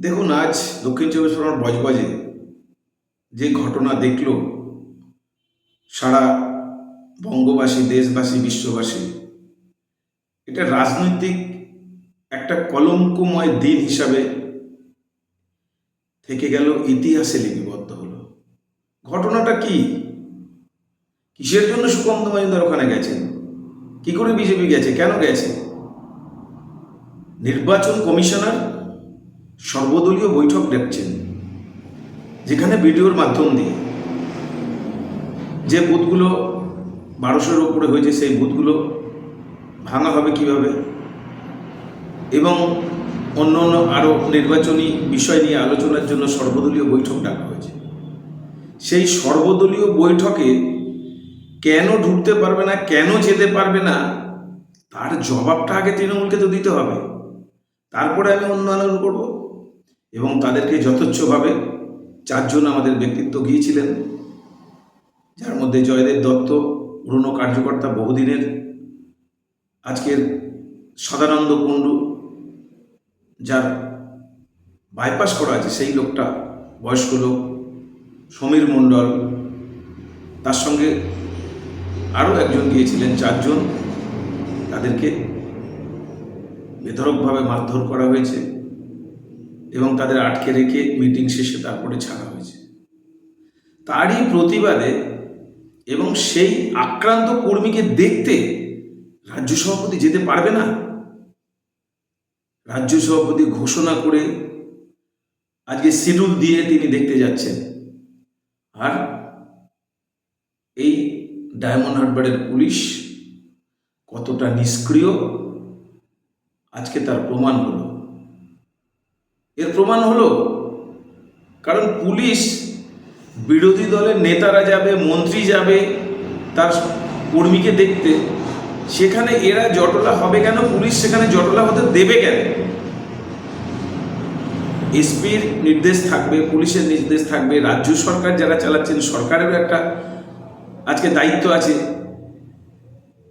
দেখুন, আজ দক্ষিণ চব্বিশ পরগনার বজবজে যে ঘটনা দেখল, সারা বঙ্গবাসী, দেশবাসী, বিশ্ববাসী, এটা রাজনৈতিক একটা কলঙ্কময় দিন হিসাবে থেকে গেল, ইতিহাসে লিপিবদ্ধ হলো। ঘটনাটা কি? কিসের জন্য সুকান্ত মজুমদার ওখানে গেছেন? কি করে বিজেপি গেছে? কেন গেছে? নির্বাচন কমিশনার সর্বদলীয় বৈঠক ডাকছেন যেখানে ভিডিওর মাধ্যম দিয়ে যে বুথগুলো বারোশোর ওপরে হয়েছে সেই বুথগুলো ভাঙা হবে কীভাবে? এবং অন্য অন্য আরও নির্বাচনী বিষয় নিয়ে আলোচনার জন্য সর্বদলীয় বৈঠক ডাকা হয়েছে। সেই সর্বদলীয় বৈঠকে কেন ঢুকতে পারবে না, কেন যেতে পারবে না, তার জবাবটা আগে তৃণমূলকে তো দিতে হবে। তারপরে আমি আন্দোলন করব। এবং তাদেরকে যথেচ্ছভাবে চারজন আমাদের ব্যক্তিত্ব গিয়েছিলেন, যার মধ্যে জয়দেব দত্ত, পুরনো কার্যকর্তা বহুদিনের, আজকের সদানন্দ কুণ্ডু, যার বাইপাস করা আছে সেই লোকটা, বয়স্ক লোক, সমীর মণ্ডল, তার সঙ্গে আরও একজন গিয়েছিলেন, চারজন, তাদেরকে বেধরকভাবে মারধর করা হয়েছে। এবং তাদের আটকে রেখে মিটিং শেষে তারপরে ছাড়া হয়েছে। তারই প্রতিবাদে এবং সেই আক্রান্ত কর্মীকে দেখতে রাজ্য সভাপতি যেতে পারবে না। রাজ্য সভাপতি ঘোষণা করে আজকে শিডিউল দিয়ে তিনি দেখতে যাচ্ছেন। আর এই ডায়মন্ড হারবারের পুলিশ কতটা নিষ্ক্রিয়, আজকে তার প্রমাণ হলো। এর প্রমাণ হলো, কারণ পুলিশ বিরোধী দলের নেতারা যাবে, মন্ত্রী যাবে, তার কর্মীকে দেখতে, সেখানে এরা জটলা হবে কেন? পুলিশ সেখানে জটলা হতে দেবে কেন? এসপির নির্দেশ থাকবে, পুলিশের নির্দেশ থাকবে, রাজ্য সরকার যারা চালাচ্ছেন, সরকারেরও একটা আজকে দায়িত্ব আছে।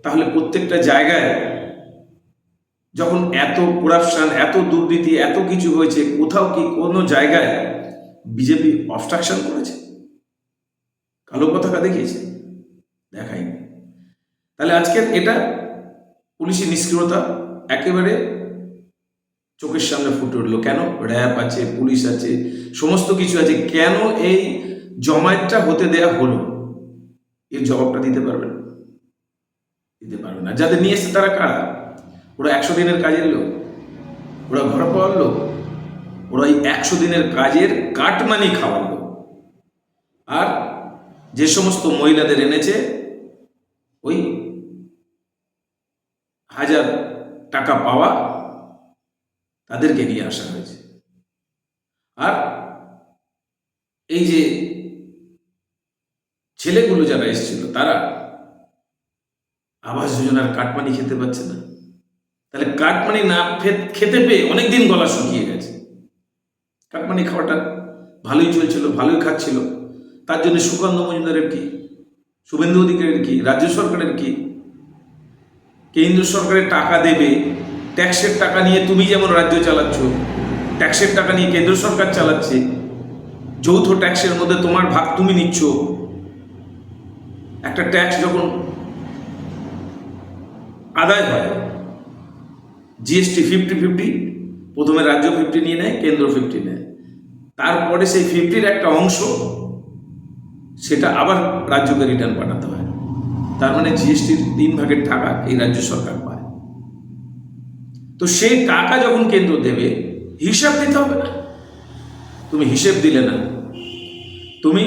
তাহলে প্রত্যেকটা জায়গায় যখন এত করাপশন এত দুর্নীতি, এত কিছু হয়েছে, কোথাও কি কোনো জায়গায় বিজেপি অবস্ট্রাকশন করেছে? কালো পতাকা দেখিয়েছে? দেখায়নি। তাহলে আজকের এটা পুলিশি নিষ্ক্রিয়তা একেবারে চোখের সামনে ফুটে উঠল। কেন র্যাব আছে, পুলিশ আছে, সমস্ত কিছু আছে, কেন এই জমায়েতটা হতে দেয়া হলো? এর জবাবটা দিতে পারবেন দিতে পারবে না। যাদের নিয়ে এসছে তারা কারা? ওরা একশো দিনের কাজের লোক, ওরা ঘর পাওয়ার লোক, ওরা এই একশো দিনের কাজের কাটমানি খাওয়ার লোক। আর যে সমস্ত মহিলাদের এনেছে, ওই হাজার টাকা পাওয়া তাদেরকে নিয়ে আসা হয়েছে। আর এই যে ছেলেগুলো যারা এসেছিল, তারা আবাস যোজনার কাটমানি খেতে পাচ্ছে না। তাহলে কাটমানি না খেতে পেয়ে অনেকদিন গলা শুকিয়ে গেছে। কাটমানি খাওয়াটা ভালোই চলছিল, ভালোই খাচ্ছিল। তার জন্য সুকান্ত মজুমদারের কি, শুভেন্দু অধিকারের কি, রাজ্য সরকারের কি? কেন্দ্র সরকারের টাকা দেবে, ট্যাক্সের টাকা নিয়ে তুমি যেমন রাজ্য চালাচ্ছ, ট্যাক্সের টাকা নিয়ে কেন্দ্র সরকার চালাচ্ছে, যৌথ ট্যাক্সের মধ্যে তোমার ভাগ তুমি নিচ্ছ। একটা ট্যাক্স যখন আদায় হয় জিএসটি ফিফটি ফিফটি প্রথমে রাজ্য ফিফটি নিয়ে নেয়, কেন্দ্র ফিফটি নেয়। তারপরে সেই ফিফটির একটা অংশ, সেটা আবার রাজ্যকে রিটার্ন পাঠাতে হয়। তার মানে জিএসটির তিন ভাগের টাকা এই রাজ্য সরকার পায়। তো সেই টাকা যখন কেন্দ্র দেবে, হিসাব দিতে হবে না। তুমি হিসেব দিলে না। তুমি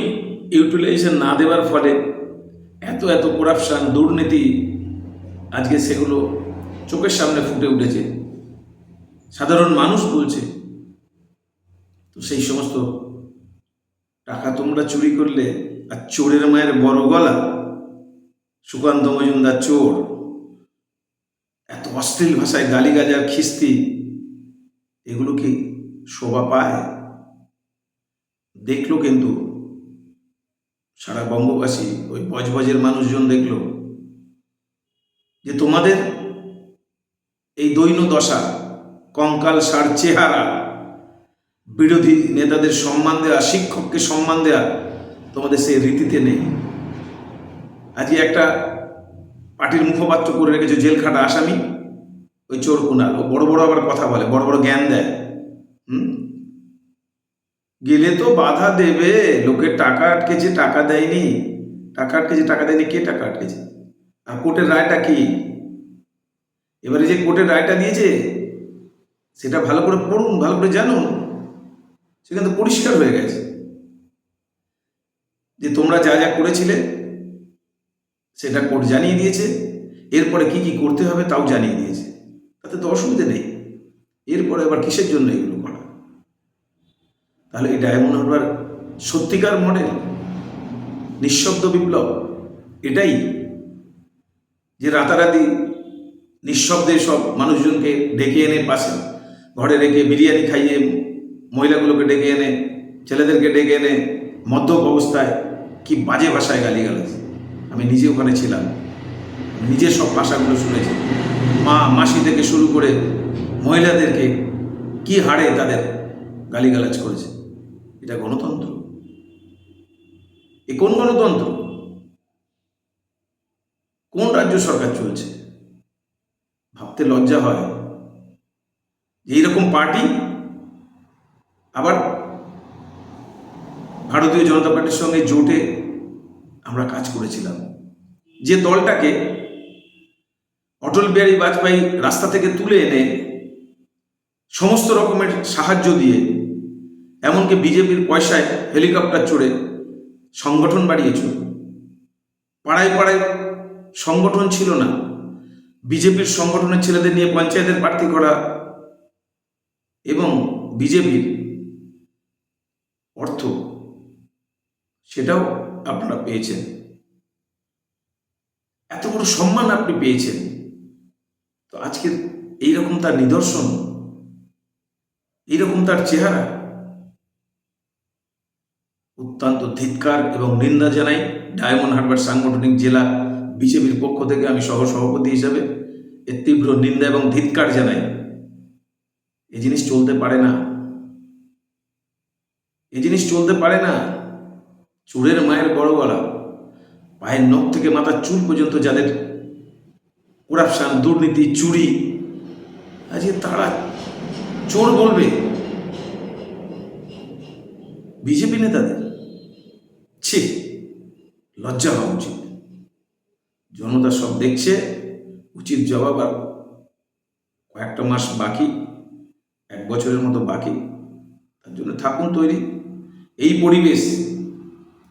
ইউটিলাইজেশন না দেওয়ার ফলে এত এত করাপশন দুর্নীতি, আজকে সেগুলো চোখের সামনে ফুটে উঠেছে। সাধারণ মানুষ বলছে, তো সেই সমস্ত টাকা তোমরা চুরি করলে আর চোরের মায়ের বড় গলা, সুকান্ত মজুমদার চোর, এত অশ্লীল ভাষায় গালিগাজার খিস্তি, এগুলো কি শোভা পায়? দেখল কিন্তু, সারা বঙ্গবাসী ওই বজবজের মানুষজন দেখল, যে তোমাদের দৈন্য দশা, কঙ্কাল সার চেহারা। বিরোধী নেতাদের সম্মান দেওয়া শিক্ষককে সম্মান দেওয়া তোমাদের সেই রীতিতে নেই। আজকে একটা পার্টির মুখপাত্র করে রেখেছো জেল খাটা আসামি, ওই চোর কুনাল ও বড় বড় আবার কথা বলে, বড় বড় জ্ঞান দেয়। হুম? গেলে তো বাধা দেবে লোকের টাকা আটকেছে, টাকা দেয়নি। টাকা আটকেছে, টাকা দেয়নি, কে টাকা আটকেছে? আর কোর্টের রায়টা কি? এবারে যে কোর্টের রায়টা দিয়েছে, সেটা ভালো করে পড়ুন, ভালো করে জানুন সেখানে তো পরিষ্কার হয়ে গেছে। যে তোমরা যা যা করেছিলে, সেটা কোর্ট জানিয়ে দিয়েছে, এরপরে কি কি করতে হবে তাও জানিয়ে দিয়েছে। তাতে তো অসুবিধে নেই। এরপরে আবার কিসের জন্য এগুলো করা? তাহলে এই ডায়মন্ড হারবার সত্যিকার মডেল, নিঃশব্দ বিপ্লব, এটাই যে রাতারাতি নিঃশব্দে সব মানুষজনকে ডেকে এনে পাশে ঘরে রেখে বিরিয়ানি খাইয়ে মহিলাগুলোকে ডেকে এনে, ছেলেদেরকে ডেকে এনে মদ্যপ অবস্থায় কি বাজে ভাষায় গালি আমি নিজে ওখানে ছিলাম। নিজে সব ভাষাগুলো শুনেছি। মা, মাসি থেকে শুরু করে মহিলাদেরকে কি হারে তাদের গালিগালাজ করেছে? এটা গণতন্ত্র। এ কোন গণতন্ত্র? কোন রাজ্য সরকার চলছে? ভাবতে লজ্জা হয়। এইরকম পার্টি আবার ভারতীয় জনতা পার্টির সঙ্গে জোটে আমরা কাজ করেছিলাম। যে দলটাকে অটল বিহারী বাজপেয়ী রাস্তা থেকে তুলে এনে সমস্ত রকমের সাহায্য দিয়ে, এমনকি বিজেপির পয়সায় হেলিকপ্টার চড়ে সংগঠন বাড়িয়েছ পাড়ায় পাড়ায় সংগঠন ছিল না। বিজেপির সংগঠনের ছেলেদের নিয়ে পঞ্চায়েতের প্রার্থী করা এবং বিজেপির অর্থ, সেটাও আপনারা পেয়েছেন। এত বড় সম্মান আপনি পেয়েছেন। তো আজকের এইরকম তার নিদর্শন, এইরকম তার চেহারা অত্যন্ত ধিৎকার এবং নিন্দা জানাই ডায়মন্ড হারবার সাংগঠনিক জেলা বিজেপির পক্ষ থেকে আমি সহ সভাপতি হিসাবে। এর তীব্র নিন্দা এবং ধিৎকার জানাই। এই জিনিস চলতে পারে না। এই জিনিস চলতে পারে না। চুরের মায়ের বড় গলা। পায়ের নখ থেকে মাথার চুল পর্যন্ত যাদের করাপশান, দুর্নীতি, চুরি আজকে তারা চোর বলবে। বিজেপি নেতাদের? ছি, লজ্জা হওয়া উচিত। জনতা সব দেখছে। উচিত জবাব আর কয়েকটা মাস বাকি, এক বছরের মতো বাকি, তার জন্য থাকুন তৈরি। এই পরিবেশ,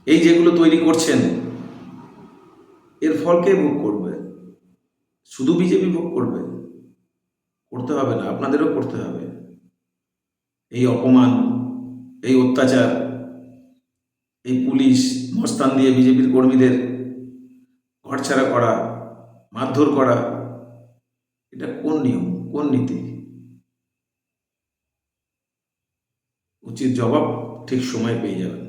এই যেগুলো তৈরি করছেন, এর ফল কে ভোগ করবে। শুধু বিজেপি ভোগ করবে? করতে হবে না, আপনাদেরও করতে হবে। এই অপমান, এই অত্যাচার, এই পুলিশ, মস্তান দিয়ে বিজেপির কর্মীদের ঘরছাড়া করা, মারধর করা এটা কোন নিয়ম কোন নীতি। উচিত জবাব ঠিক সময় পেয়ে যাবেন।